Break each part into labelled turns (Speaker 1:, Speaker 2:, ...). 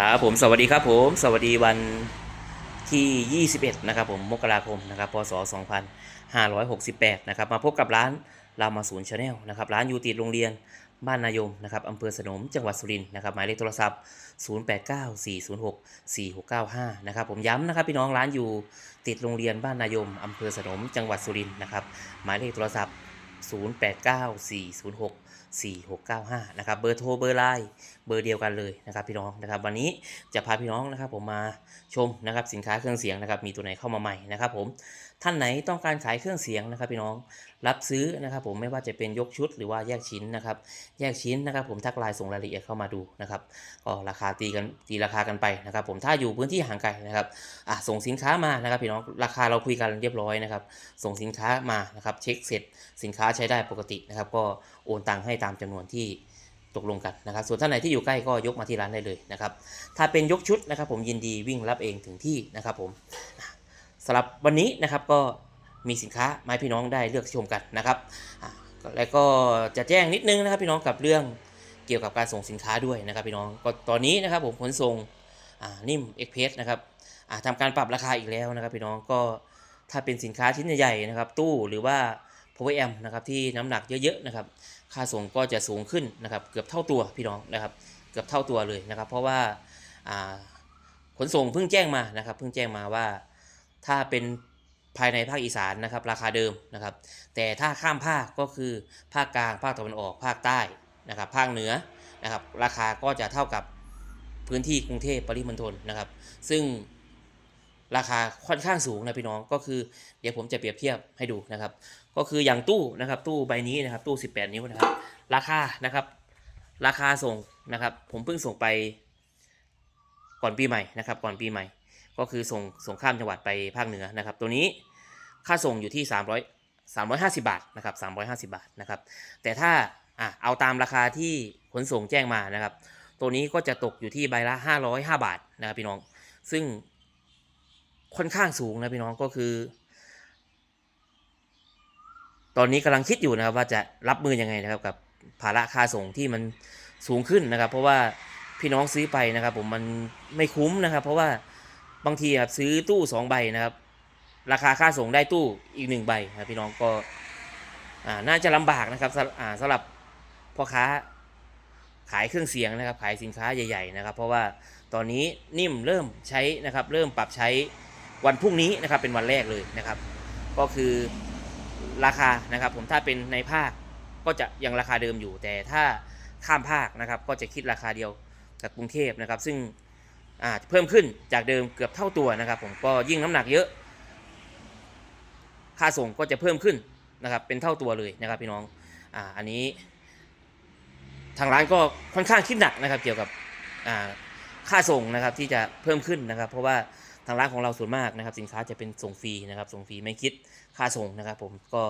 Speaker 1: ครับผมสวัสดีครับผม สวัสดีวันที่ 21 นะครับผมมกราคมนะครับพศ 2568 นะครับมาพบกับร้านรามาศูนย์ชาแนลนะครับร้านอยู่ติดโรงเรียนบ้านนายมนะครับอำเภอสนมจังหวัดสุรินทร์นะครับหมายเลขโทรศัพท์ 0894064695 นะครับผมย้ำนะครับพี่น้องร้านอยู่ติดโรงเรียนบ้านนายมอำเภอสนมจังหวัดสุรินทร์นะครับหมายเลขโทรศัพท์ 089406 4695นะครับเบอร์โทรเบอร์ไลน์เบอร์เดียวกันเลยนะครับพี่น้องนะครับวันนี้จะพาพี่น้องนะครับผมมาชมนะครับสินค้าเครื่องเสียงนะครับมีตัวไหนเข้ามาใหม่นะครับผม ท่านไหนต้องการขายเครื่องเสียงนะครับพี่น้องรับซื้อนะครับผมไม่ว่าจะเป็นยกชุดหรือว่าแยกชิ้นนะครับแยกชิ้นนะครับผมทักไลน์ส่งรายละเอียดเข้ามาดูนะครับก็ราคาตีกันตีราคากันไปนะครับผมถ้าอยู่พื้นที่ห่างไกลนะครับอะส่งสินค้ามานะครับพี่น้องราคาเราคุยกันเรียบร้อยนะครับส่งสินค้ามานะครับเช็คเสร็จสินค้าใช้ได้ปกตินะครับก็โอนตังค์ให้ตามจำนวนที่ตกลงกันนะครับ ส่วนท่านไหนที่อยู่ใกล้ก็ยกมาที่ร้านได้เลยนะครับ ถ้าเป็นยกชุดนะครับ ผมยินดีวิ่งรับเองถึงที่นะครับผมำหรับวันนี้นะครับก็มีสินค้ามาให้พี่น้องได้เลือกชมกันนะครับแล้วก็จะแจ้งนิดนึงนะครับพี่น้องกับเรื่องเกี่ยวกับการส่งสินค้าด้วยนะครับพี่น้องก็ตอนนี้นะครับผมขนส่งนิ่มเอ็กเพสนะครับอ่าทำการปรับราคาอีกแล้วนะครับพี่น้องก็ถ้าเป็นสินค้าชิ้นใหญ่ๆนะครับตู้หรือว่า power amp นะครับที่น้ำหนักเยอะๆนะครับค่าส่งก็จะสูงขึ้นนะครับเกือบเท่าตัวพี่น้องนะครับเกือบเท่าตัวเลยนะครับ เพราะว่าขนส่งเพิ่งแจ้งมานะครับเพิ่งแจ้งมาว่า ถ้าเป็นภายในภาคอีสานนะครับราคาเดิมนะครับ แต่ถ้าข้ามภาคก็คือภาคกลางภาคตะวันออกภาคใต้นะครับ ภาคเหนือนะครับ ราคาก็จะเท่ากับพื้นที่กรุงเทพปริมณฑลนะครับ ซึ่งราคาค่อนข้างสูงนะพี่น้องก็คือ เดี๋ยวผมจะเปรียบเทียบให้ดูนะครับ ก็คืออย่างตู้นะครับตู้ใบนี้นะครับตู้ 18 นิ้วนะครับ ราคานะครับ ราคาส่งนะครับ ผมเพิ่งส่งไปก่อนปีใหม่นะครับ ก่อนปีใหม่ ก็คือส่งส่งข้ามจังหวัดไปภาคเหนือนะครับ ตัวนี้ค่าส่งอยู่ที่ 300 350 บาทนะครับ350 บาทนะครับ แต่ถ้าอะเอาตามราคาที่ขนส่งแจ้งมานะครับ ตัวนี้ก็จะตกอยู่ที่ใบละ 505 บาทนะครับพี่น้อง ซึ่งค่อนข้างสูงนะพี่น้องก็คือ ตอนนี้กำลังคิดอยู่นะครับว่าจะรับมือยังไงนะครับกับภาระค่าส่งที่มันสูงขึ้นนะครับ เพราะว่าพี่น้องซื้อไปนะครับ ผมมันไม่คุ้มนะครับ เพราะว่า บางทีครับซื้อตู้สองใบนะครับ ราคาค่าส่งได้ตู้อีกหนึ่งใบนะครับพี่น้องก็น่าจะลำบากนะครับสำหรับพ่อค้าขายเครื่องเสียงนะครับ ขายสินค้าใหญ่ๆนะครับ เพราะว่าตอนนี้นิ่มเริ่มใช้นะครับ เริ่มปรับใช้วันพรุ่งนี้นะครับเป็นวันแรกเลยนะครับ ก็คือราคานะครับผมถ้าเป็นในภาคก็จะยังราคาเดิมอยู่ แต่ถ้าข้ามภาคนะครับ ก็จะคิดราคาเดียวกับกรุงเทพนะครับ ซึ่ง เพิ่มขึ้นจากเดิมเกือบเท่าตัวนะครับ ผมก็ยิ่งน้ำหนักเยอะ ค่าส่งก็จะเพิ่มขึ้นนะครับเป็นเท่าตัวเลยนะครับพี่น้องอ่าอันนี้ ทางร้านก็ค่อนข้างคิดหนักนะครับ เกี่ยวกับอ่าค่าส่งนะครับที่จะเพิ่มขึ้นนะครับ เพราะว่าทางร้านของเราส่วนมากนะครับ สินค้าจะเป็นส่งฟรีนะครับ ส่งฟรีไม่คิดค่าส่งนะครับ ผมก็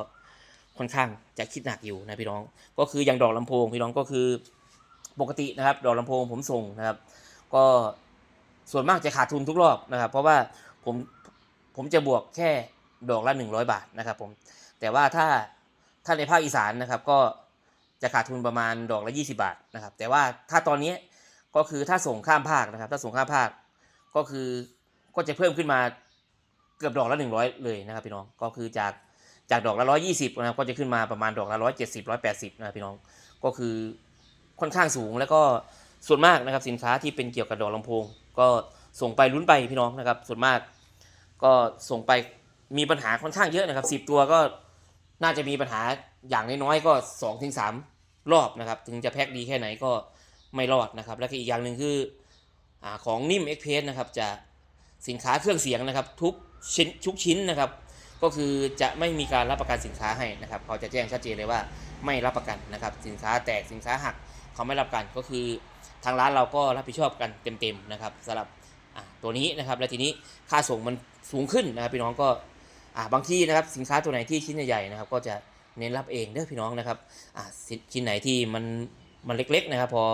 Speaker 1: ค่อนข้างจะคิดหนักอยู่นะพี่น้อง ก็คืออย่างดอกลำโพงพี่น้องก็คือปกตินะครับ ดอกลำโพงผมส่งนะครับ ก็ ส่วนมากจะขาดทุนทุกรอบนะครับ เพราะว่าผมผมจะบวกแค่ดอกละ 100 บาทนะครับผมแต่ว่าถ้าถ้าในภาคอีสานนะครับก็จะขาดทุนประมาณดอกละ 20 บาทนะครับ แต่ว่าถ้าตอนนี้ก็คือถ้าส่งข้ามภาคนะครับ ถ้าส่งข้ามภาคก็คือก็จะเพิ่มขึ้นมาเกือบดอกละ 100 เลยนะครับพี่น้องก็คือจากจากดอกละ 120นะครับก็จะขึ้นมาประมาณดอกละ 170 180นะครับพี่น้องก็คือค่อนข้างสูงแล้วก็ส่วนมากนะครับสินค้าที่เป็นเกี่ยวกับดอกลำโพง ก็ส่งไปลุ้นไปพี่น้องนะครับ ส่วนมาก ก็ส่งไปมีปัญหาค่อนข้างเยอะนะครับ10ตัวก็น่าจะมีปัญหาอย่างน้อยๆก็2-3ถึงสามรอบนะครับ ถึงจะแพ็คดีแค่ไหนก็ไม่รอดนะครับ แล้วก็อีกอย่างหนึ่งคืออของนิ่มเอ็กเพสนะครับจะสินค้าเครื่องเสียงนะครับ ทุกชิ้นทุกชิ้นนะครับ ก็คือจะไม่มีการรับประกันสินค้าให้นะครับเขาจะแจ้งชัดเจนเลยว่าไม่รับประกันนะครับ สินค้าแตกสินค้าหักเขาไม่รับประกันก็คือ ทางร้านเราก็รับผิดชอบกันเต็มๆนะครับสำหรับตัวนี้นะครับ และทีนี้ค่าส่งมันสูงขึ้นนะครับ พี่น้องก็บางที่นะครับสินค้าตัวไหนที่ชิ้นใหญ่ๆนะครับ ก็จะเน้นรับเองเด้อพี่น้องนะครับชิ้นไหนที่มันมันเล็ก ๆ นะครับ พอ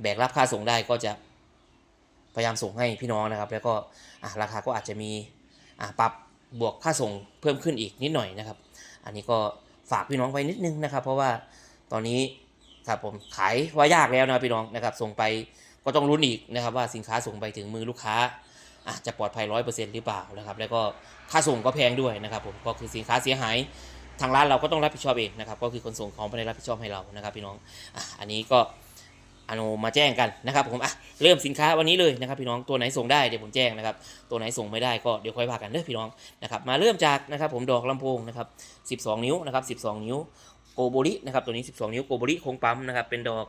Speaker 1: แบกรับค่าส่งได้ก็จะพยายามส่งให้พี่น้องนะครับ แล้วก็ราคาก็อาจจะมีะปรับบวกค่าส่งเพิ่มขึ้นอีกนิดหน่อยนะครับ อันนี้ก็ฝากพี่น้องไว้นิดนึงนะครับ เพราะว่าตอนนี้ ครับผมขายว่ายากแล้วนะพี่น้องนะครับส่งไปก็ต้องลุ้นอีกนะครับว่าสินค้าส่งไปถึงมือลูกค้าอะจะปลอดภัยร้อยเปอร์เซ็นต์หรือเปล่านะครับแล้วก็ค่าส่งก็แพงด้วยนะครับผมก็คือสินค้าเสียหายทางร้านเราก็ต้องรับผิดชอบเองนะครับก็คือคนส่งของไม่ได้รับผิดชอบให้เรานะครับพี่น้องอะอันนี้ก็อนุมาแจ้งกันนะครับผมอะเริ่มสินค้าวันนี้เลยนะครับพี่น้องตัวไหนส่งได้เดี๋ยวผมแจ้งนะครับตัวไหนส่งไม่ได้ก็เดี๋ยวค่อยว่ากันเด้อพี่น้องนะครับมาเริ่มจากนะครับผมดอกลำโพงนะครับ12 นิ้วนะครับ12 นิ้ว โกโบรินะครับตัวนี้ 12 นิ้วโกโบริโคงปั๊มนะครับเป็นดอก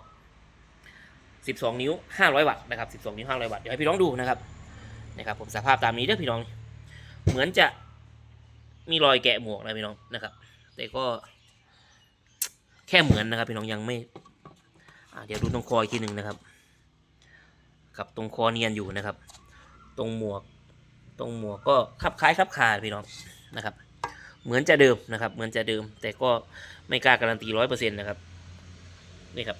Speaker 1: 12 นิ้ว 500 วัตต์นะครับ 12 นิ้ว 500 วัตต์เดี๋ยวให้พี่น้องดูนะครับนะครับผมสภาพตามนี้เด้อพี่น้อง เหมือนจะมีรอยแกะหมวกนะพี่น้องนะครับ แต่ก็แค่เหมือนนะครับ พี่น้องยังไม่เดี๋ยวดูตรงคออีกทีหนึ่งนะครับกับตรงคอเนียนอยู่นะครับ ตรงหมวก ตรงหมวกก็คลับคล้ายคลับคาพี่น้องนะครับ เหมือนจะเดิมนะครับ เหมือนจะเดิมแต่ก็ ไม่กล้าการันตีร้อยเปอร์เซ็นต์นะครับนี่ครับ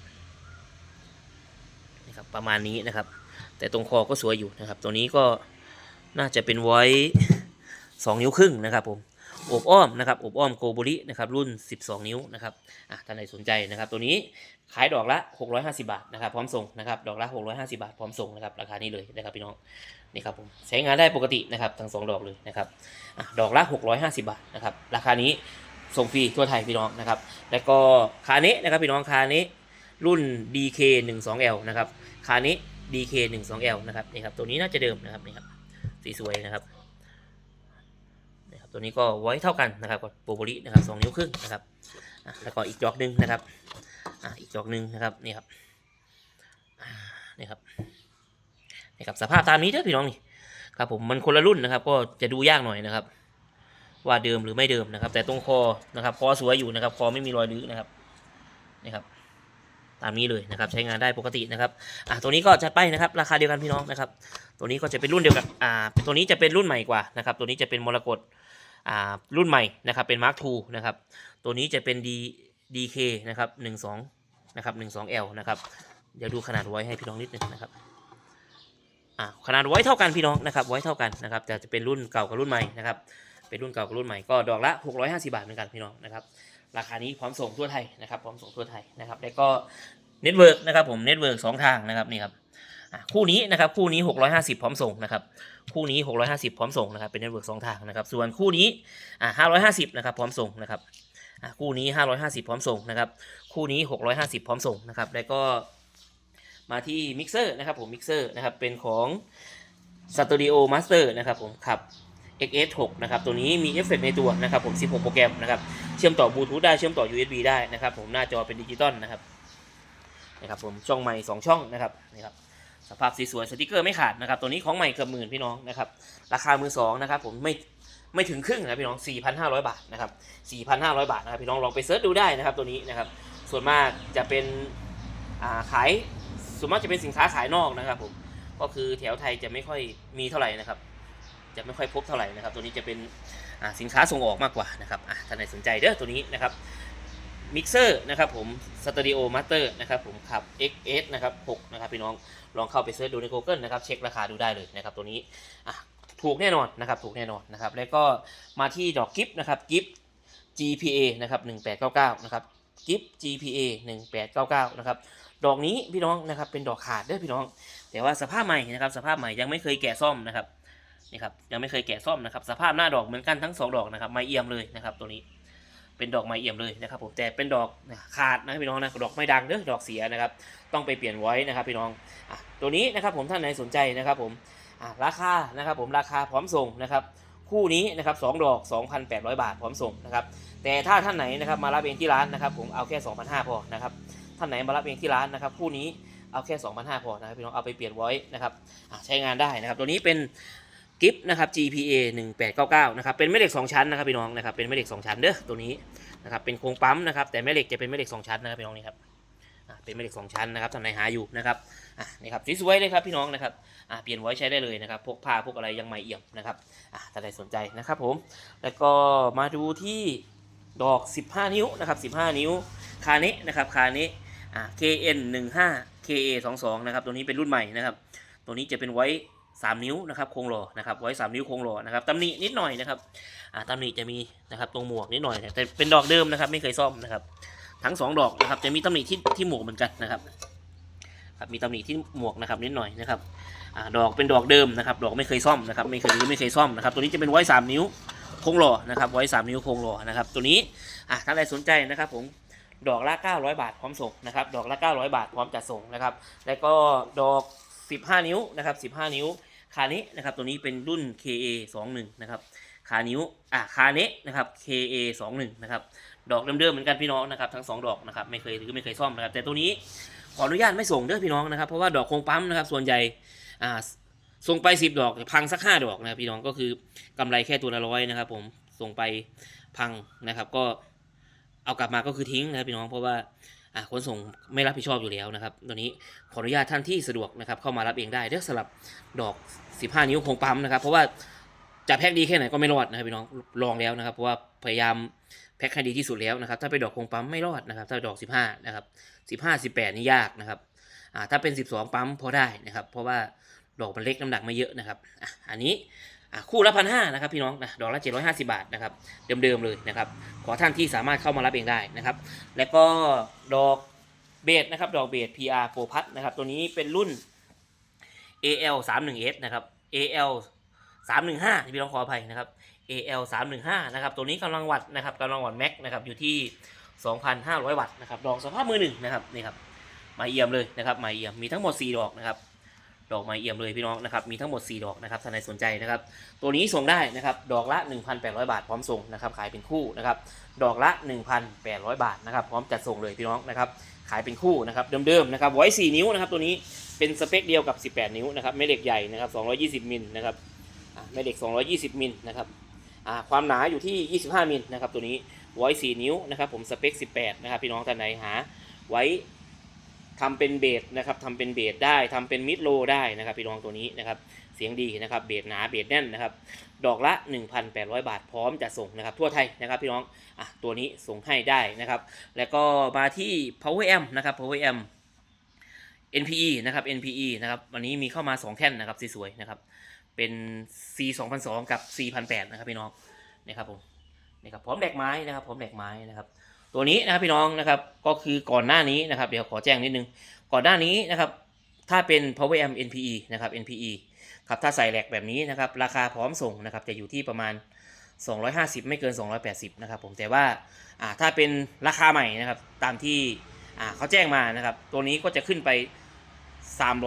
Speaker 1: นะครับ ประมาณนี้นะครับ แต่ตรงคอก็สวยอยู่นะครับ ตัวนี้ก็น่าจะเป็นไว้สองนิ้วครึ่งนะครับผมอบอ้อมนะครับอบอ้อมโกโบรินะครับรุ่น 12 นิ้วนะครับอะท่านใดสนใจนะครับ ตัวนี้ขายดอกละ 650 บาทนะครับพร้อมส่งนะครับดอกละ 650 บาทพร้อมส่งนะครับราคานี้เลยนะครับพี่น้องนี่ครับผมใช้งานได้ปกตินะครับทั้งสองดอกเลยนะครับอะดอกละ 650 บาทนะครับราคานี้ ส่งฟรีทั่วไทยพี่น้องนะครับ แล้วก็คานี้นะครับพี่น้องคานี้รุ่น DK 1 2 L นะครับคานี้ DK 1 2 L นะครับนี่ครับตัวนี้น่าจะเดิมนะครับนี่ครับสีสวยนะครับนี่ครับ ตัวนี้ก็ไว้เท่ากันนะครับกับโปรโบลินะครับสองนิ้วครึ่งนะครับแล้วก็อีกจอกหนึ่งนะครับอีกจอกหนึ่งนะครับนี่ครับนี่ครับนี่ครับสภาพตามนี้เด้อพี่น้องนี่ครับผมมันคนละรุ่นนะครับ ก็จะดูยากหน่อยนะครับ ว่าเดิมหรือไม่เดิมนะครับ แต่ตรงคอนะครับคอสวยอยู่นะครับคอไม่มีรอยรื้อนะครับนี่ครับตามนี้เลยนะครับใช้งานได้ปกตินะครับอะตัวนี้ก็จัดไปนะครับราคาเดียวกันพี่น้องนะครับ ตัวนี้ก็จะเป็นรุ่นเดียวกันอ่าตัวนี้จะเป็นรุ่นใหม่กว่านะครับตัวนี้จะเป็นมรกตอ่ารุ่นใหม่นะครับเป็น Mark II นะครับตัวนี้จะเป็น D DK นะครับ12นะครับ 12L นะครับเดี๋ยวดูขนาดไว้ให้พี่น้องนิดนึงนะครับอ่าขนาดไว้เท่ากันพี่น้องนะครับไว้เท่ากันนะครับแต่จะเป็นรุ่นเก่ากับรุ่นใหม่นะครับ เป็นรุ่นเก่ากับรุ่นใหม่ก็ดอกละ 650 บาทเหมือนกันพี่น้องนะครับราคานี้พร้อมส่งทั่วไทยนะครับพร้อมส่งทั่วไทยนะครับแล้วก็เน็ตเวิร์กนะครับผมเน็ตเวิร์กสองทางนะครับนี่ครับคู่นี้นะครับคู่นี้ 650 พร้อมส่งนะครับคู่นี้ 650 พร้อมส่งนะครับเป็นเน็ตเวิร์กสองทางนะครับส่วนคู่นี้อ่า550นะครับพร้อมส่งนะครับคู่นี้ 550 พร้อมส่งนะครับคู่นี้ 650 พร้อมส่งนะครับแล้วก็มาที่มิกเซอร์นะครับผมมิกเซอร์นะครับเป็นของ Studio Master นะครับผมขับ XS6 นะครับตัวนี้มีเอฟเฟกต์ในตัวนะครับผม 16 โปรแกรมนะครับเชื่อมต่อบลูทูธได้เชื่อมต่อ USB ได้นะครับผมหน้าจอเป็นดิจิตอลนะครับนะครับผมช่องใหม่ 2 ช่องนะครับนี่ครับสภาพสีสวยสติกเกอร์ไม่ขาดนะครับตัวนี้ของใหม่เกือบหมื่นพี่น้องนะครับราคามือสองนะครับผมไม่ไม่ถึงครึ่งนะพี่น้อง 4,500 บาทนะครับ 4,500 บาทนะครับพี่น้องลองไปเซิร์ชดูได้นะครับตัวนี้นะครับส่วนมากจะเป็นาขายส่วนมากจะเป็นสินค้าขายนอกนะครับผมก็คือแถวไทยจะไม่ค่อยมีเท่าไหร่นะครับ จะไม่ค่อยพบเท่าไหร่นะครับ ตัวนี้จะเป็นสินค้าส่งออกมากกว่านะครับท่านใดสนใจเด้อตัวนี้นะครับมิกเซอร์นะครับผมสตูดิโอมาสเตอร์นะครับผมขับ XS นะครับ6นะครับพี่น้องลองเข้าไปเสิร์ชดูใน Google นะครับเช็คราคาดูได้เลยนะครับตัวนี้อะถูกแน่นอนนะครับถูกแน่นอนนะครับแล้วก็มาที่ดอกกิฟนะครับกิฟ GPA นะครับ1899นะครับกิฟ GPA 1899นะครับดอกนี้พี่น้องนะครับเป็นดอกขาดเด้อพี่น้อง แต่ว่าสภาพใหม่นะครับสภาพใหม่ยังไม่เคยแกะซ่อมนะครับ นี่ครับยังไม่เคยแกะซ่อมนะครับ สภาพหน้าดอกเหมือนกันทั้งสองดอกนะครับไม้เอี่ยมเลยนะครับ ตัวนี้เป็นดอกไม้เอี่ยมเลยนะครับผมแต่เป็นดอกขาดนะพี่น้องนะดอกไม่ดังเด้อดอกเสียนะครับ ต้องไปเปลี่ยนไว้นะครับพี่น้องอะตัวนี้นะครับผมท่านไหนสนใจนะครับผมอะราคานะครับผมราคาพร้อมส่งนะครับ คู่นี้นะครับสองดอก 2,800 บาทพร้อมส่งนะครับแต่ถ้าท่านไหนนะครับมารับเองที่ร้านนะครับ ผมเอาแค่ 2,500พอนะครับท่านไหนมารับเองที่ร้านนะครับ คู่นี้เอาแค่ 2,500พอนะครับพี่น้องเอาไปเปลี่ยนไว้นะครับใช้งานได้นะครับ ตัวนี้เป็น กิฟนะครับ GPA 1899นะครับเป็นแม่เหล็ก 2 ชั้นนะครับพี่น้องนะครับเป็นแม่เหล็ก 2 ชั้นเด้อตัวนี้นะครับเป็นโครงปั๊มนะครับแต่แม่เหล็กจะเป็นแม่เหล็ก 2 ชั้นนะครับพี่น้องนี่ครับเป็นแม่เหล็ก 2 ชั้นนะครับท่านไหนหาอยู่นะครับอะนี่ครับสวยๆเลยครับพี่น้องนะครับอะเปลี่ยนไว้ใช้ได้เลยนะครับพวกผ้าพวกอะไรยังใหม่เอี่ยมนะครับอะท่านใดสนใจนะครับผมแล้วก็มาดูที่ดอก 15 นิ้วนะครับ15 นิ้วคาเนะนะครับคาเนะอะ KN 15 KA 22นะครับตัวนี้เป็นรุ่นใหม่นะครับตัวนี้จะเป็นไว้ สามนิ้วนะครับโครงหล่อนะครับไว้สามนิ้วโครงหล่อนะครับตำหนินิดหน่อยนะครับอ่าตำหนิจะมีนะครับตรงหมวกนิดหน่อยแต่เป็นดอกเดิมนะครับไม่เคยซ่อมนะครับทั้งสองดอกนะครับจะมีตำหนิที่ที่หมวกเหมือนกันนะครับครับมีตำหนิที่หมวกนะครับนิดหน่อยนะครับอ่าดอกเป็นดอกเดิมนะครับดอกไม่เคยซ่อมนะครับไม่เคยหรือไม่เคยซ่อมนะครับตัวนี้จะเป็นไว้สามนิ้วโครงหล่อนะครับไว้สามนิ้วโครงหล่อนะครับตัวนี้อะถ้าใครสนใจนะครับผมดอกละ 900 บาทพร้อมส่งนะครับดอกละ 900 บาทพร้อมจัดส่งนะครับแล้วก็ดอก 15 นิ้วนะครับ 15 นิ้ว คานี้นะครับตัวนี้เป็นรุ่น KA 21นะครับคานิ้วอะคาเนะนะครับ KA 21นะครับดอกเดิมๆเหมือนกันพี่น้องนะครับทั้งสองดอกนะครับไม่เคยหรือไม่เคยซ่อมนะครับแต่ตัวนี้ขออนุญาตไม่ส่งเด้อพี่น้องนะครับเพราะว่าดอกโครงปั๊มนะครับส่วนใหญ่อ่าส่งไป 10 ดอกพังสักห้าดอกนะครับพี่น้องก็คือกำไรแค่ตัวละร้อยนะครับผมส่งไปพังนะครับก็เอากลับมาก็คือทิ้งนะครับพี่น้องเพราะว่า ขนส่งไม่รับผิดชอบอยู่แล้วนะครับตัวนี้ขออนุญาตท่านที่สะดวกนะครับเข้ามารับเองได้เด้อสำหรับดอก 15 นิ้วคงปั๊มนะครับ เพราะว่าจะแพ็คดีแค่ไหนก็ไม่รอดนะครับพี่น้องลองแล้วนะครับเพราะว่าพยายามแพ็คให้ดีที่สุดแล้วนะครับ ถ้าไปดอกคงปั๊มไม่รอดนะครับ ถ้าดอก 15 นะครับสิบห้าสิบแปดนี่ยากนะครับอ่าถ้าเป็นสิบสองปั๊มพอได้นะครับ เพราะว่าดอกมันเล็กน้ำหนักไม่เยอะนะครับอะอันนี้ คู่ละพันห้านะครับพี่น้องนะดอกละเจ็ดร้อยห้าสิบาทนะครับเดิมๆเลยนะครับ ขอท่านที่สามารถเข้ามารับเองได้นะครับ แล้วก็ดอกเบสนะครับดอกเบส PR โปรพัทนะครับตัวนี้เป็นรุ่น AL 3 1 S นะครับ AL 3 1 5พี่น้องขออภัยนะครับ AL 3 1 5นะครับตัวนี้กำลังวัดนะครับกำลังวัดแม็กนะครับอยู่ที่ 2,500 วัตต์นะครับดอกสภาพมือหนึ่งนะครับนี่ครับมาเอี่ยมเลยนะครับมาเอี่ยมมีทั้งหมด 4 ดอกนะครับ ดอกไม้เอี่ยมเลยพี่น้องนะครับมีทั้งหมด 4 ดอกนะครับท่านใดสนใจนะครับ ตัวนี้ส่งได้นะครับดอกละ 1,800 บาทพร้อมส่งนะครับขายเป็นคู่นะครับดอกละ 1,800 บาทนะครับพร้อมจัดส่งเลยพี่น้องนะครับขายเป็นคู่นะครับเดิมๆนะครับไว้ 4 นิ้วนะครับตัวนี้เป็นสเปคเดียวกับ 18 นิ้วนะครับไม่เหล็กใหญ่นะครับ 220มิลนะครับอ่าไม่เหล็ก 220มิลนะครับความหนาอยู่ที่ 25มิลนะครับตัวนี้ไว้ 4 นิ้วนะครับผมสเปค 18 นะครับพี่น้องท่านไหนหาไว้ ทำเป็นเบสนะครับทำเป็นเบสได้ทำเป็นมิดโลได้นะครับพี่น้องตัวนี้นะครับเสียงดีนะครับเบสหนาเบสแน่นนะครับดอกละ 1,800 บาทพร้อมจะส่งนะครับทั่วไทยนะครับพี่น้องอะตัวนี้ส่งให้ได้นะครับ แล้วก็มาที่ power amp นะครับ power amp NPE นะครับ NPE นะครับวันนี้มีเข้ามา 2 แท่นนะครับสวยๆนะครับเป็น C 2002กับ C 1 0 0นะครับพี่น้องนะครับผมนะครับพร้อมแดกไม้นะครับพร้อมแดกไม้นะครับ ตัวนี้นะครับพี่น้องนะครับก็คือก่อนหน้านี้นะครับเดี๋ยวขอแจ้งนิดนึง ก่อนหน้านี้นะครับถ้าเป็น power amp NPE นะครับ NPE ครับถ้าใส่แหลกแบบนี้นะครับราคาพร้อมส่งนะครับจะอยู่ที่ประมาณ 250 ไม่เกิน 280นะครับผมแต่ว่าอ่าถ้าเป็นราคาใหม่นะครับตามที่อ่าเขาแจ้งมานะครับตัวนี้ก็จะขึ้นไป 300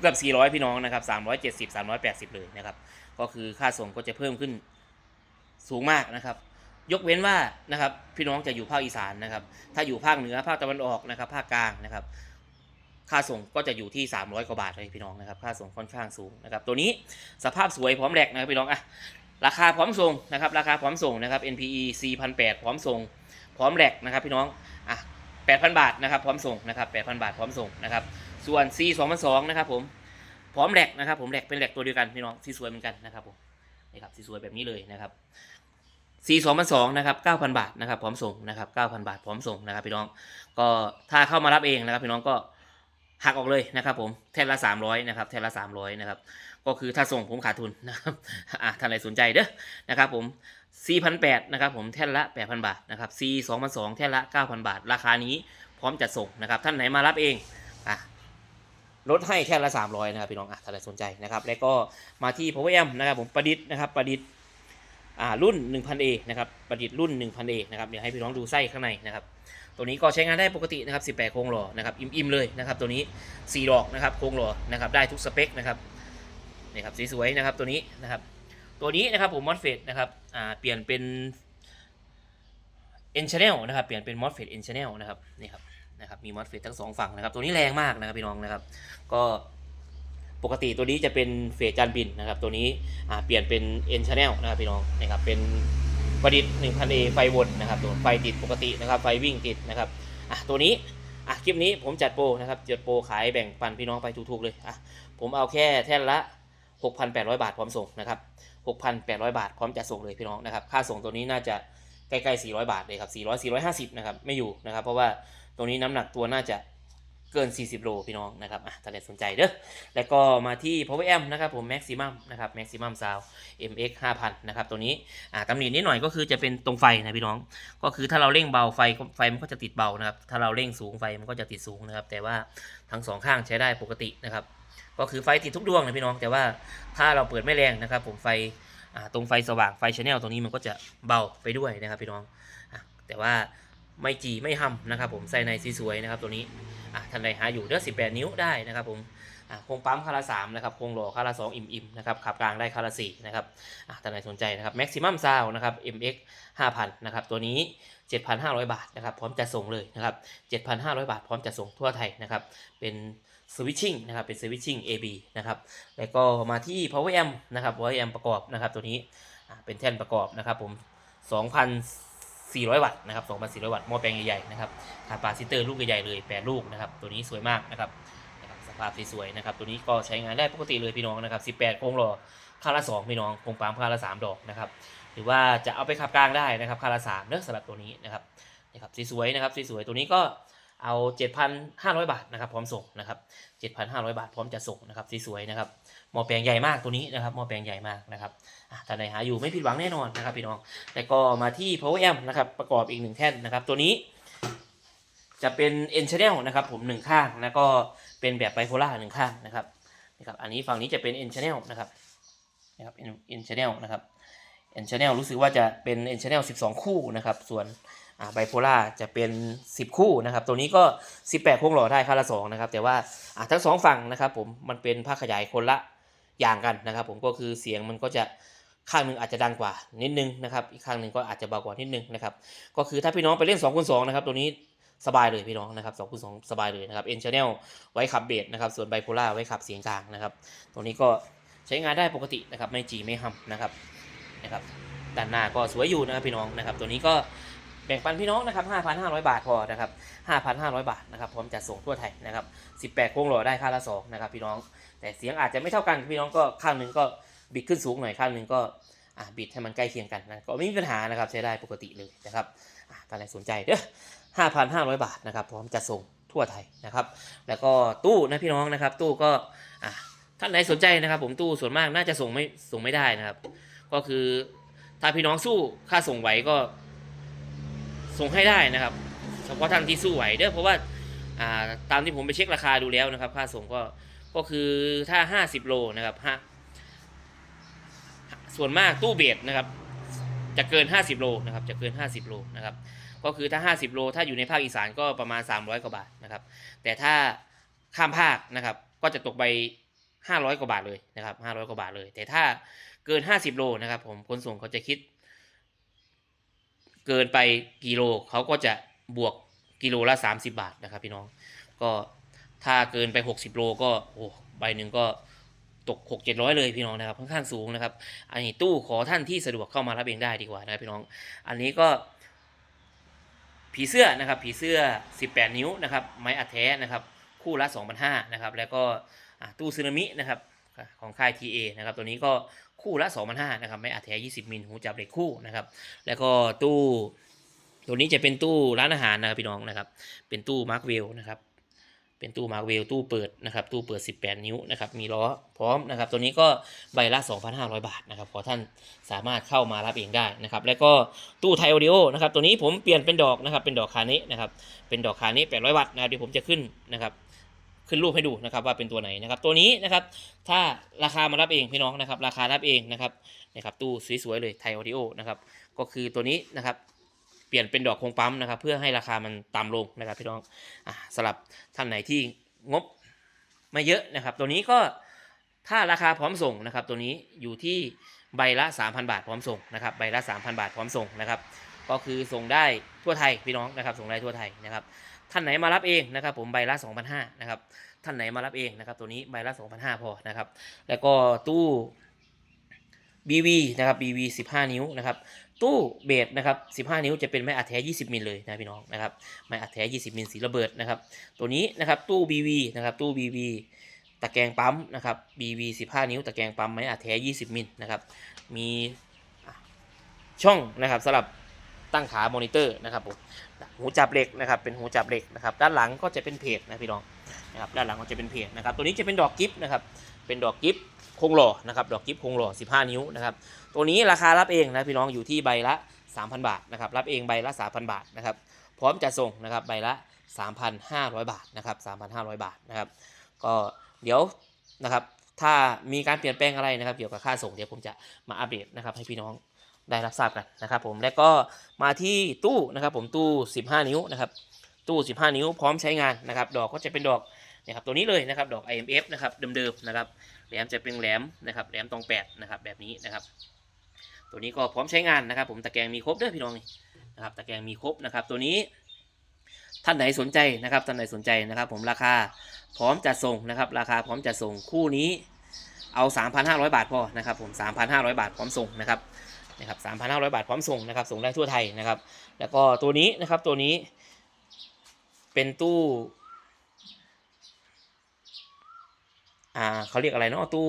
Speaker 1: เกือบ 400 พี่น้องนะครับ 370 380 เลยนะครับ ก็คือค่าส่งก็จะเพิ่มขึ้นสูงมากนะครับ ยกเว้นว่านะครับพี่น้องจะอยู่ภาคอีสานนะครับ ถ้าอยู่ภาคเหนือภาคตะวันออกนะครับ ภาคกลางนะครับ ค่าส่งก็จะอยู่ที่ 300 กว่าบาทเลยพี่น้องนะครับ ค่าส่งค่อนข้างสูงนะครับ ตัวนี้สภาพสวยพร้อมแหลกนะครับพี่น้องอะราคาพร้อมส่งนะครับ ราคาพร้อมส่งนะครับ NPE 4,800พร้อมส่ง พร้อมแหลกนะครับ พี่น้องอะ8,000 บาทนะครับ พร้อมส่งนะครับ8,000 บาทพร้อมส่งนะครับ ส่วน C 2,200นะครับ ผมพร้อมแหลกนะครับ ผมแหลกเป็นแหลกตัวเดียวกันพี่น้องที่สวยเหมือนกันนะครับผมนี่ครับที่สวยแบบนี้เลยนะครับ C 2,200นะครับ9,000 บาทนะครับพร้อมส่งนะครับ9,000 บาทพร้อมส่งนะครับพี่น้องก็ถ้าเข้ามารับเองนะครับพี่น้องก็หักออกเลยนะครับผมแท่นละ 300นะครับแท่นละ 300นะครับก็คือถ้าส่งผมขาดทุนนะครับอะท่านใดสนใจเด้อนะครับผม4,800นะครับผมแท่นละ 8,000 บาทนะครับ C 2,200แท่นละ 9,000 บาท ราคานี้พร้อมจัดส่งนะครับ ท่านไหนมารับเองอะลดให้แท่นละ 300นะครับพี่น้องอะท่านใดสนใจนะครับ แล้วก็มาที่ Power Amp นะครับผมประดิษฐ์นะครับประดิษฐ์ รุ่น 1000A นะครับประดิษฐ์รุ่น 1000A นะครับเดี๋ยวให้พี่น้องดูไส้ข้างในนะครับตัวนี้ก็ใช้งานได้ปกตินะครับ18 โครงหล่อนะครับอิ่มๆเลยนะครับตัวนี้ 4 ดอกนะครับโครงหล่อนะครับได้ทุกสเปคนะครับนี่ครับสวยๆนะครับตัวนี้นะครับตัวนี้นะครับผมมอสเฟตนะครับอ่าเปลี่ยนเป็น N channel นะครับเปลี่ยนเป็น MOSFET N channel นะครับนี่ครับนะครับมี MOSFET ทั้งสองฝั่งนะครับตัวนี้แรงมากนะครับพี่น้องนะครับก็ ปกติตัวนี้จะเป็นเฟสจานบินนะครับ ตัวนี้เปลี่ยนเป็น N channel นะครับพี่น้องนะครับเป็นประดิษฐ์ 1000A ไฟวนนะครับตัวไฟติดปกตินะครับ ไฟวิ่งติดนะครับอะตัวนี้อะคลิปนี้ผมจัดโปรนะครับจัดโปรขายแบ่งปันพี่น้องไปถูกๆเลยอะผมเอาแค่แท่นละ 6,800 บาทพร้อมส่งนะครับ 6,800 บาทพร้อมจะส่งเลยพี่น้องนะครับ ค่าส่งตัวนี้น่าจะใกล้ๆ400 บาทเลยครับ400 450นะครับไม่อยู่นะครับ เพราะว่าตัวนี้น้ำหนักตัวน่าจะ เกิน 40 โลพี่น้องนะครับอะถ้าใครสนใจเด้อ แล้วก็มาที่ power amp นะครับผม maximum นะครับ maximum sound mx 5000นะครับตัวนี้อ่าตำหนินิดหน่อยก็คือจะเป็นตรงไฟนะพี่น้อง ก็คือถ้าเราเร่งเบาไฟไฟมันก็จะติดเบานะครับ ถ้าเราเร่งสูงไฟมันก็จะติดสูงนะครับ แต่ว่าทั้งสองข้างใช้ได้ปกตินะครับ ก็คือไฟติดทุกดวงนะพี่น้อง แต่ว่าถ้าเราเปิดไม่แรงนะครับ ผมไฟอ่าตรงไฟสว่างไฟชแนลตรงนี้มันก็จะเบาไปด้วยนะครับพี่น้องอะแต่ว่าไม่จีไม่ห่ำนะครับผมใส่ในสีสวยนะครับตัวนี้ อะท่านใดหาอยู่เด้อ18นิ้วได้นะครับผมอะโครงปั๊มคาราสามนะครับโครงหล่อคาราสองอิ่มๆนะครับขับกลางได้คาราสี่นะครับอะท่านใดสนใจนะครับ maximum sound นะครับ mx 5,000นะครับตัวนี้ 7,500 บาทนะครับพร้อมจะส่งเลยนะครับ7,500 บาทพร้อมจะส่งทั่วไทยนะครับเป็นสวิตชิ่งนะครับเป็นสวิตชิ่ง AB นะครับแล้วก็มาที่ power amp นะครับ power amp ประกอบนะครับตัวนี้เป็นแท่นประกอบนะครับผม 400 วัตต์นะครับ2,400 วัตต์หม้อแปลงใหญ่ๆนะครับคาปาซิเตอร์ลูกใหญ่ๆเลย8ลูกนะครับตัวนี้สวยมากนะครับสภาพสวยๆนะครับตัวนี้ก็ใช้งานได้ปกติเลยพี่น้องนะครับ18โครงหล่อค่าละ 2 พี่น้องโครงปั๊มค่าละ 3 ดอกนะครับหรือว่าจะเอาไปขับกลางได้นะครับค่าละ3เนื้อสำหรับตัวนี้นะครับนะครับสวยๆนะครับสวยๆตัวนี้ก็เอา 7,500 บาทนะครับพร้อมส่งนะครับ7,500 บาทพร้อมจะส่งนะครับสวยๆนะครับ มอแปลงใหญ่มากตัวนี้นะครับมอแปลงใหญ่มากนะครับอะท่านใดหาอยู่ไม่ผิดหวังแน่นอนนะครับพี่น้องแล้วก็มาที่ power amp นะครับประกอบอีกหนึ่งแท่นนะครับ ตัวนี้ จะเป็น N channel นะครับ ผมหนึ่งข้างแล้วก็เป็นแบบไบโพล่าหนึ่งข้างนะครับนะครับอันนี้ฝั่งนี้จะเป็น N channel นะครับนะครับ N N channel นะครับ N channel รู้สึกว่าจะเป็น N channel 12 คู่นะครับ ส่วนไบโพล่าจะเป็น 10 คู่นะครับ ตัวนี้ก็ 18โค้งหล่อได้ค่าละ2นะครับ แต่ว่าทั้งสองฝั่งนะครับผมมันเป็นภาคขยายคนละ อย่างกันนะครับ ผมก็คือเสียงมันก็จะข้างหนึ่งอาจจะดังกว่านิดนึงนะครับ อีกข้างหนึ่งก็อาจจะเบากว่านิดนึงนะครับ ก็คือถ้าพี่น้องไปเล่น2คูณ2นะครับ ตัวนี้สบายเลยพี่น้องนะครับ2คูณ2สบายเลยนะครับ N channel ไว้ขับเบสนะครับ ส่วนไบโพล่าไว้ขับเสียงกลางนะครับ ตัวนี้ก็ใช้งานได้ปกตินะครับ ไม่จีไม่ห่ำนะครับนะครับ ด้านหน้าก็สวยอยู่นะครับพี่น้องนะครับ ตัวนี้ก็ แบ่งปันพี่น้องนะครับ 5,500 บาทพอนะครับ 5,500 บาทนะครับพร้อมจัดส่งทั่วไทยนะครับ 18 โค้งหล่อได้ค่าละสองนะครับพี่น้อง แต่เสียงอาจจะไม่เท่ากันพี่น้องก็ข้างหนึ่งก็บิดขึ้นสูงหน่อยข้างหนึ่งก็บิดให้มันใกล้เคียงกันนะก็ไม่มีปัญหานะครับใช้ได้ปกติเลยนะครับอ่าท่านใดสนใจเด้อ5,500 บาทนะครับพร้อมจัดส่งทั่วไทยนะครับ แล้วก็ตู้นะพี่น้องนะครับ ตู้ก็อ่าท่านไหนสนใจนะครับ ผมตู้ส่วนมากน่าจะส่งไม่ส่งไม่ได้นะครับ ก็คือถ้าพี่น้องสู้ค่าส่งไหวก็ ส่งให้ได้นะครับเฉพาะท่านที่สู้ไหวเด้อเพราะว่าอ่าตามที่ผมไปเช็คราคาดูแล้วนะครับ ค่าส่งก็ก็คือถ้า 50 โลนะครับห้าส่วนมากตู้เบสนะครับ จะเกิน 50 โลนะครับ จะเกิน 50 โลนะครับ ก็คือถ้า 50 โล ถ้าอยู่ในภาคอีสานก็ประมาณ 300 กว่าบาทนะครับ แต่ถ้าข้ามภาคนะครับ ก็จะตกไป 500 กว่าบาทเลยนะครับ 500 กว่าบาทเลย แต่ถ้าเกิน 50 โลนะครับ ผมขนส่งเขาจะคิด เกินไปกิโลเขาก็จะบวกกิโลละ 30 บาทนะครับพี่น้องก็ถ้าเกินไป 60 โลก็โอ้ใบหนึ่งก็ตก 6 700 เลยพี่น้องนะครับค่อนข้างสูงนะครับ อันนี้ตู้ขอท่านที่สะดวกเข้ามารับเองได้ดีกว่านะครับพี่น้อง อันนี้ก็ ผีเสื้อนะครับ ผีเสื้อ 18 นิ้วนะครับ ไม้อัดแท้นะครับ คู่ละ2,500นะครับ แล้วก็ตู้ซึนามินะครับของค่าย TA นะครับ ตัวนี้ก็ คู่ละ2,500นะครับไม้อัดแท้20 มิลหูจับเหล็กคู่นะครับ แล้วก็ตู้ตัวนี้จะเป็นตู้ร้านอาหารนะครับพี่น้องนะครับ เป็นตู้มาร์กเวลนะครับ เป็นตู้มาร์กเวลตู้เปิดนะครับ ตู้เปิด 18 นิ้วนะครับ มีล้อพร้อมนะครับ ตัวนี้ก็ใบละ 2,500 บาทนะครับ ขอท่านสามารถเข้ามารับเองได้นะครับ แล้วก็ตู้ไทยออดิโอนะครับ ตัวนี้ผมเปลี่ยนเป็นดอกนะครับ เป็นดอกคานินะครับ เป็นดอกคานิ800 วัตต์นะครับเดี๋ยวผมจะขึ้นนะครับ ขึ้นรูปให้ดูนะครับว่าเป็นตัวไหนนะครับ ตัวนี้นะครับ ถ้าราคามารับเองพี่น้องนะครับ ราคารับเองนะครับนะครับตู้สวยๆเลยไทยออดิโอนะครับก็คือตัวนี้นะครับเปลี่ยนเป็นดอกคงปั๊มนะครับ เพื่อให้ราคามันต่ำลงนะครับพี่น้องอสำหรับท่านไหนที่งบไม่เยอะนะครับ ตัวนี้ก็ถ้าราคาพร้อมส่งนะครับ ตัวนี้อยู่ที่ใบละ 3,000 บาทพร้อมส่งนะครับใบละ 3,000 บาทพร้อมส่งนะครับ ก็คือส่งได้ทั่วไทยพี่น้องนะครับ ส่งได้ทั่วไทยนะครับ ท่านไหนมารับเองนะครับผมใบละ2,500นะครับท่านไหนมารับเองนะครับตัวนี้ใบละ2,500พอนะครับแล้วก็ตู้ BV นะครับ BV 15 นิ้วนะครับตู้เบสนะครับ15 นิ้วจะเป็นไม้อัดแท้ 20 มิลเลยนะพี่น้องนะครับไม้อัดแท้ 20 มิลสีระเบิดนะครับตัวนี้นะครับตู้ BV นะครับตู้ BV ตะแกรงปั๊มนะครับ BV 15 นิ้ว ตะแกรงปั๊มไม้อัดแท้ 20 มิลนะครับมีช่องนะครับสำหรับ ตั้งขามอนิเตอร์นะครับผมหูจับเหล็กนะครับเป็นหูจับเหล็กนะครับด้านหลังก็จะเป็นเพจนะพี่น้องนะครับด้านหลังก็จะเป็นเพจนะครับตัวนี้จะเป็นดอกกิฟต์นะครับเป็นดอกกิฟต์คงหล่อนะครับดอกกิฟต์คงหล่อ 15 นิ้วนะครับตัวนี้ราคารับเองนะพี่น้องอยู่ที่ใบละ 3,000 บาทนะครับรับเองใบละ 3,000 บาทนะครับพร้อมจะส่งนะครับใบละ 3,500 บาทนะครับ3,500 บาทนะครับก็เดี๋ยวนะครับถ้ามีการเปลี่ยนแปลงอะไรนะครับเกี่ยวกับค่าส่งเดี๋ยวผมจะมาอัปเดตนะครับให้พี่น้อง ได้รับทราบกันนะครับผมและก็มาที่ตู้นะครับผมตู้ 15 นิ้วนะครับตู้ 15 นิ้วพร้อมใช้งานนะครับดอกก็จะเป็นดอกนะครับตัวนี้เลยนะครับดอก IMF นะครับเดิมๆนะครับแหลมจะเป็นแหลมนะครับแหลมตรงแปดนะครับแบบนี้นะครับ ตัวนี้ก็พร้อมใช้งานนะครับผมตะแกรงมีครบเด้อพี่น้องนี่นะครับตะแกรงมีครบนะครับตัวนี้ท่านไหนสนใจนะครับท่านไหนสนใจนะครับ ผมราคาพร้อมจัดส่งนะครับ ราคาพร้อมจัดส่งคู่นี้เอา 3,500 บาทพอนะครับผม 3,500 บาทพร้อมส่งนะครับ นะครับ3,500บาทพร้อมส่งนะครับส่งได้ทั่วไทยนะครับ แล้วก็ตัวนี้นะครับตัวนี้เป็นตู้อ่าเขาเรียกอะไรเนาะตู้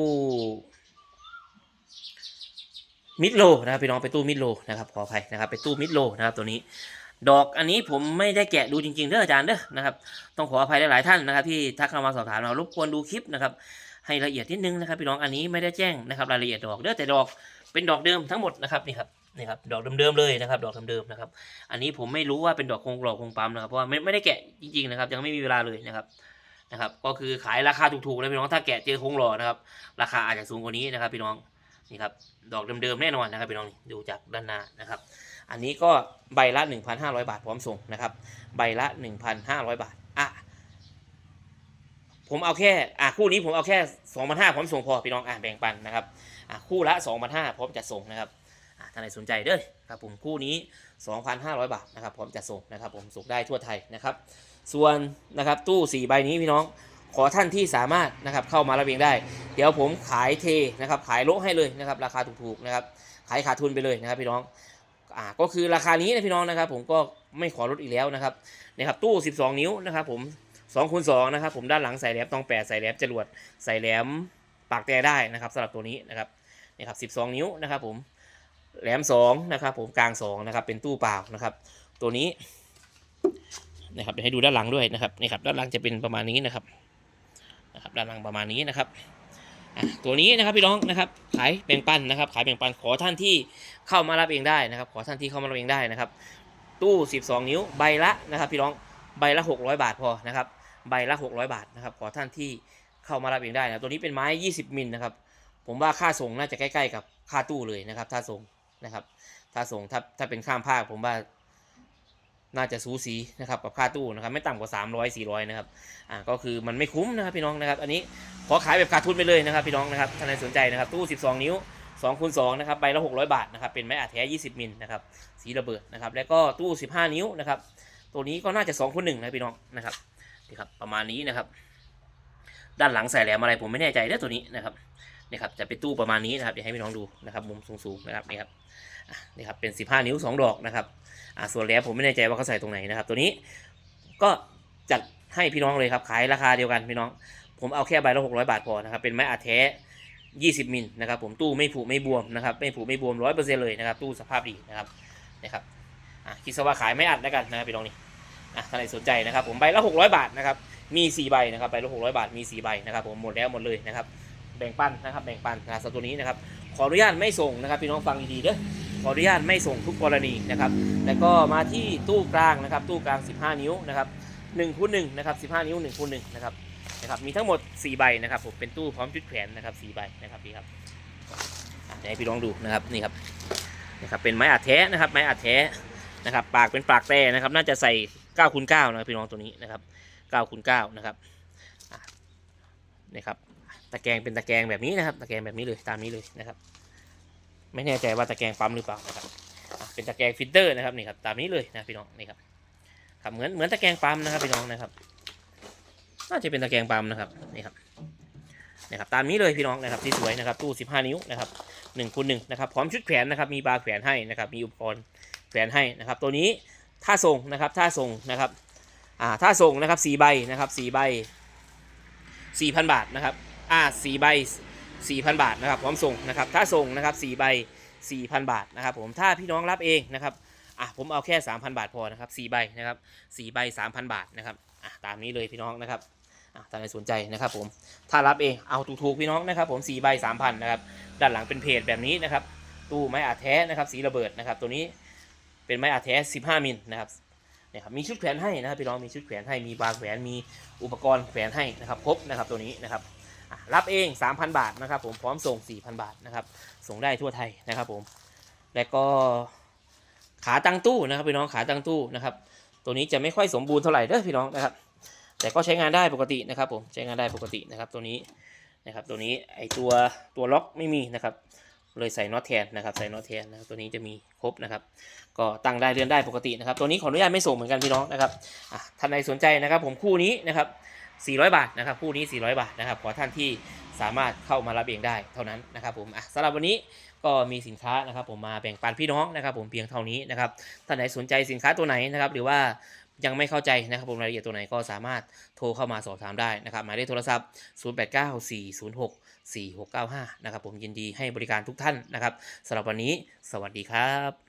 Speaker 1: มิดโลนะครับพี่น้องไปตู้มิดโลนะครับขออภัยนะครับไปตู้มิดโลนะครับตัวนี้ ดอกอันนี้ผมไม่ได้แกะดูจริงๆเด้ออาจารย์เด้อนะครับต้องขออภัยหลายๆท่านนะครับที่ทักเข้ามาสอบถามเรารบกวนดูคลิปนะครับ ให้ละเอียดนิดนึงนะครับพี่น้องอันนี้ไม่ได้แจ้งนะครับรายละเอียดดอกเด้อแต่ดอกเป็นดอกเดิมทั้งหมดนะครับนี่ครับนี่ครับดอกเดิมๆเลยนะครับ ดอกเดิมๆนะครับ อันนี้ผมไม่รู้ว่าเป็นดอกคงหลอกคงปั๊มนะครับเพราะว่าไม่ไม่ได้แกะจริงๆนะครับ ยังไม่มีเวลาเลยนะครับนะครับ ก็คือขายราคาถูกๆนะพี่น้องถ้าแกะเจอคงหล่อนะครับราคาอาจจะสูงกว่านี้นะครับ พี่น้องนี่ครับดอกเดิมๆแน่นอนนะครับพี่น้องดูจากด้านหน้านะครับ อันนี้ก็ใบละ 1,500 บาทพร้อมส่งนะครับ ใบละ 1,500 บาทอะ ผมเอาแค่อะคู่นี้ผมเอาแค่2,500พร้อมส่งพอพี่น้องอะแบ่งปันนะครับอะคู่ละ2,500พร้อมจัดส่งนะครับอะท่านไหนสนใจเด้อครับผมคู่นี้2,500บาทนะครับพร้อมจัดส่งนะครับ ผมส่งได้ทั่วไทยนะครับ ส่วนนะครับตู้4ใบนี้พี่น้องขอท่านที่สามารถนะครับเข้ามารับเองได้ เดี๋ยวผมขายเทนะครับขายโลให้เลยนะครับราคาถูกๆนะครับขายขาดทุนไปเลยนะครับพี่น้องอ่าก็คือราคานี้นะพี่น้องนะครับ ผมก็ไม่ขอลดอีกแล้วนะครับนะครับตู้ 12 นิ้วนะครับผม 2คูณ2นะครับผมด้านหลังใส่แหลมตองแปดใส่แหลมจรวดใส่แหลมปากแต่ได้นะครับสำหรับตัวนี้นะครับนี่ครับ12นิ้วนะครับผมแหลม2นะครับผมกลาง2นะครับเป็นตู้เปล่านะครับ ตัวนี้นะครับเดี๋ยวให้ดูด้านหลังด้วยนะครับนี่ครับด้านหลังจะเป็นประมาณนี้นะครับนะครับด้านหลังประมาณนี้นะครับตัวนี้นะครับพี่น้องนะครับขายแบ่งปันนะครับ ขายแบ่งปันขอท่านที่เข้ามารับเองได้นะครับ ขอท่านที่เข้ามารับเองได้นะครับ ตู้ 12 นิ้วใบละนะครับ พี่น้องใบละ 600 บาทพอนะครับ ใบละ 600 บาทนะครับขอท่านที่เข้ามารับเองได้นะตัวนี้เป็นไม้ 20 มิลนะครับผมว่าค่าส่งน่าจะใกล้ ๆ กับค่าตู้เลยนะครับถ้าส่งนะครับถ้าส่งถ้าถ้าเป็นข้ามภาคผมว่าน่าจะสูสีนะครับกับค่าตู้นะครับไม่ต่ำกว่า 300 400นะครับอ่าก็คือมันไม่คุ้มนะครับพี่น้องนะครับอันนี้ขอขายแบบขาดทุนไปเลยนะครับพี่น้องนะครับท่านใดสนใจนะครับตู้ 12 นิ้ว2คูณ2นะครับใบละ 600 บาทนะครับเป็นไม้อัดแท้ 20 มิลนะครับสีระเบิดนะครับแล้วก็ตู้ 15 นิ้วนะครับตัวนี้ก็น่าจะ2คูณ1นะพี่น้องนะครับ นี่ครับประมาณนี้นะครับ ด้านหลังใส่แหลมอะไรผมไม่แน่ใจเด้อตัวนี้นะครับนี่ครับจะเป็นตู้ประมาณนี้นะครับเดี๋ยวให้พี่น้องดูนะครับมุมสูงๆนะครับนี่ครับนี่ครับเป็น 15 นิ้ว 2 ดอกนะครับอ่าส่วนแหลมผมไม่แน่ใจว่าเขาใส่ตรงไหนนะครับ ตัวนี้ก็จัดให้พี่น้องเลยครับขายราคาเดียวกันพี่น้อง ผมเอาแค่ใบละ600บาทพอนะครับเป็นไม้อัดแท้20มิลนะครับผมตู้ไม่ผุไม่บวมนะครับไม่ผุไม่บวม100%เลยนะครับตู้สภาพดีนะครับนะครับอะคิดซะว่าขายไม่อัดแล้วกันนะครับพี่น้องนี่ อะท่านใดสนใจนะครับผมใบละ600 บาทนะครับมี 4 ใบนะครับใบละ600 บาทมี 4 ใบนะครับผมหมดแล้วหมดเลยนะครับแบ่งปันนะครับแบ่งปันนะครับสำหรับตัวนี้นะครับขออนุญาตไม่ส่งนะครับพี่น้องฟังดีๆเด้อขออนุญาตไม่ส่งทุกกรณีนะครับแล้วก็มาที่ตู้กลางนะครับตู้กลาง 15 นิ้วนะครับ1คูณ1นะครับ15 นิ้ว1คูณ1นะครับนะครับมีทั้งหมด 4 ใบนะครับผมเป็นตู้พร้อมชุดแขวนนะครับ4ใบนะครับพี่ครับเดี๋ยวให้พี่ลองดูนะครับนี่ครับนะครับเป็นไม้อัดแท้นะครับไม้อัดแท้นะครับปากเป็นปากแต่นะครับน่าจะใส่ 9คูณ9นะครับพี่น้องตัวนี้นะครับ9คูณ9นะครับอะนี่ครับตะแกรงเป็นตะแกรงแบบนี้นะครับ ตะแกรงแบบนี้เลยตามนี้เลยนะครับ ไม่แน่ใจว่าตะแกรงปั๊มหรือเปล่านะครับเป็นตะแกรงฟิลเตอร์นะครับนี่ครับตามนี้เลยนะพี่น้องนี่ครับครับเหมือนเหมือนตะแกรงปั๊มนะครับพี่น้องนะครับ น่าจะเป็นตะแกรงปั๊มนะครับนี่ครับนะครับตามนี้เลยพี่น้องนะครับที่สวยนะครับตู้ 15 นิ้วนะครับ1คูณ1นะครับพร้อมชุดแขวนนะครับมีบาร์แขวนให้นะครับมีอุปกรณ์แขวนให้นะครับตัวนี้ ถ้าส่งนะครับถ้าส่งนะครับอ่าถ้าส่งนะครับ4ใบนะครับ4ใบ4,000บาทนะครับอ่า4ใบ4,000บาทนะครับพร้อมส่งนะครับถ้าส่งนะครับ4ใบ4,000บาทนะครับผมถ้าพี่น้องรับเองนะครับอะผมเอาแค่3,000บาทพอนะครับ4ใบนะครับ4ใบ3,000บาทนะครับอะตามนี้เลยพี่น้องนะครับอะท่านใดสนใจนะครับผม ถ้ารับเอง เอาถูกๆพี่น้องนะครับ ผม4ใบ3,000นะครับ ด้านหลังเป็นเพจแบบนี้นะครับ ตู้ไม้อัดแท้นะครับ สีระเบิดนะครับ ตัวนี้ เป็นไม้อัดแท้15 มิลนะครับเนี่ยครับมีชุดแขวนให้นะครับพี่น้องมีชุดแขวนให้มีบาแขวนมีอุปกรณ์แขวนให้นะครับครบนะครับตัวนี้นะครับรับเอง 3,000 บาทนะครับผมพร้อมส่ง 4,000 บาทนะครับส่งได้ทั่วไทยนะครับผมและก็ขาตั้งตู้นะครับพี่น้องขาตั้งตู้นะครับตัวนี้จะไม่ค่อยสมบูรณ์เท่าไหร่เด้อพี่น้องนะครับแต่ก็ใช้งานได้ปกตินะครับผมใช้งานได้ปกตินะครับตัวนี้นะครับตัวนี้ไอตัวตัวล็อกไม่มีนะครับ เลยใส่น็อตแทนนะครับใส่น็อตแทนนะตัวนี้จะมีครบนะครับ ก็ตั้งได้เลื่อนได้ปกตินะครับ ตัวนี้ขออนุญาตไม่ส่งเหมือนกันพี่น้องนะครับท่านใดสนใจนะครับ ผมคู่นี้นะครับ400 บาทนะครับคู่นี้ 400 บาทนะครับขอท่านที่สามารถเข้ามารับเองได้เท่านั้นนะครับผมสำหรับวันนี้ก็มีสินค้านะครับ ผมมาแบ่งปันพี่น้องนะครับ ผมเพียงเท่านี้นะครับท่านไหนสนใจสินค้าตัวไหนนะครับ หรือว่ายังไม่เข้าใจนะครับผมรายละเอียดตัวไหนก็สามารถโทรเข้ามาสอบถามได้นะครับหมายเลขโทรศัพท์ 4695 นะครับผมยินดีให้บริการทุกท่านนะครับสำหรับวันนี้ สวัสดีครับ